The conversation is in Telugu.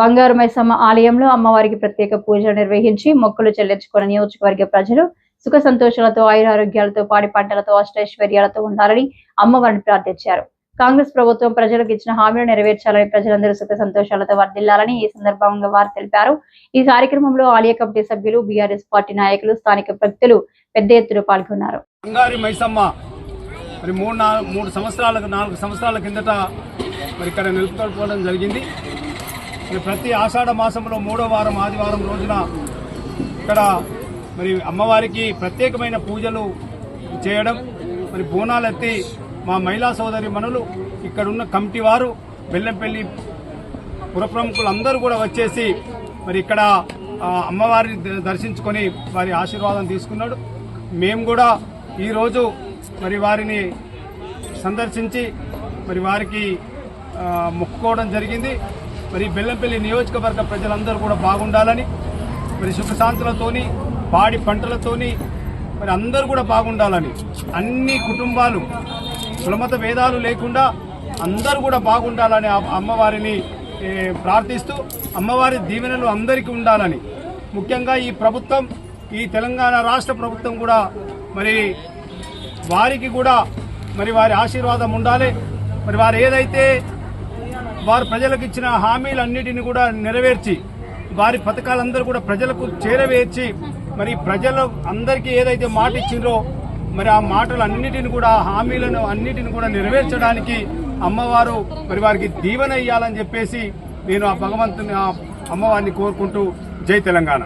బంగారు మైసమ్మ ఆలయంలో అమ్మవారికి ప్రత్యేక పూజలు నిర్వహించి మొక్కులు చెల్లించుకున్న నియోజకవర్గ ప్రజలు సుఖ సంతోషాలతో ఆయురారోగ్యాలతో పాడి పంటలతో అష్టైశ్వర్యాలతో ఉండాలని అమ్మవారిని ప్రార్థించారు. కాంగ్రెస్ ప్రభుత్వం ప్రజలకు ఇచ్చిన హామీలు నెరవేర్చాలని ప్రజలందరూ సుఖ సంతోషాలతో వర్దిల్లాలని ఈ సందర్భంగా వారు తెలిపారు. ఈ కార్యక్రమంలో ఆలయ కమిటీ సభ్యులు బీఆర్ఎస్ పార్టీ నాయకులు స్థానిక వ్యక్తులు పెద్ద ఎత్తున పాల్గొన్నారు. మరి మూడు నాలుగు మూడు సంవత్సరాలకు నాలుగు సంవత్సరాల కిందట మరి ఇక్కడ నిలుపుకోవడం జరిగింది. మరి ప్రతి ఆషాఢ మాసంలో మూడో వారం ఆదివారం రోజున ఇక్కడ మరి అమ్మవారికి ప్రత్యేకమైన పూజలు చేయడం మరి బోనాలెత్తి మా మహిళా సోదరి మనులు ఇక్కడున్న కమిటీ వారు బెల్లంపల్లి పురప్రముఖులందరూ కూడా వచ్చేసి మరి ఇక్కడ అమ్మవారిని ద- దర్శించుకొని వారి ఆశీర్వాదం తీసుకున్నాడు. మేము కూడా ఈరోజు మరి వారిని సందర్శించి మరి వారికి మొక్కుకోవడం జరిగింది. మరి బెల్లంపల్లి నియోజకవర్గ ప్రజలందరూ కూడా బాగుండాలని మరి సుఖశాంతులతోని పాడి పంటలతోని మరి అందరూ కూడా బాగుండాలని అన్ని కుటుంబాలు కులమత భేదాలు లేకుండా అందరూ కూడా బాగుండాలని అమ్మవారిని ప్రార్థిస్తూ అమ్మవారి దీవెనలు అందరికీ ఉండాలని. ముఖ్యంగా ఈ ప్రభుత్వం ఈ తెలంగాణ రాష్ట్ర ప్రభుత్వం కూడా మరి వారికి కూడా మరి వారి ఆశీర్వాదం ఉండాలి. మరి వారు ఏదైతే వారు ప్రజలకు ఇచ్చిన హామీలన్నిటిని కూడా నెరవేర్చి వారి పథకాలందరూ కూడా ప్రజలకు చేరవేర్చి మరి ప్రజలు అందరికీ ఏదైతే మాట ఇచ్చిందో మరి ఆ మాటలు అన్నిటిని కూడా హామీలను అన్నిటిని కూడా నెరవేర్చడానికి అమ్మవారు మరి వారికి దీవెన ఇయ్యాలని చెప్పేసి నేను ఆ భగవంతుని ఆ అమ్మవారిని కోరుకుంటూ జై తెలంగాణ.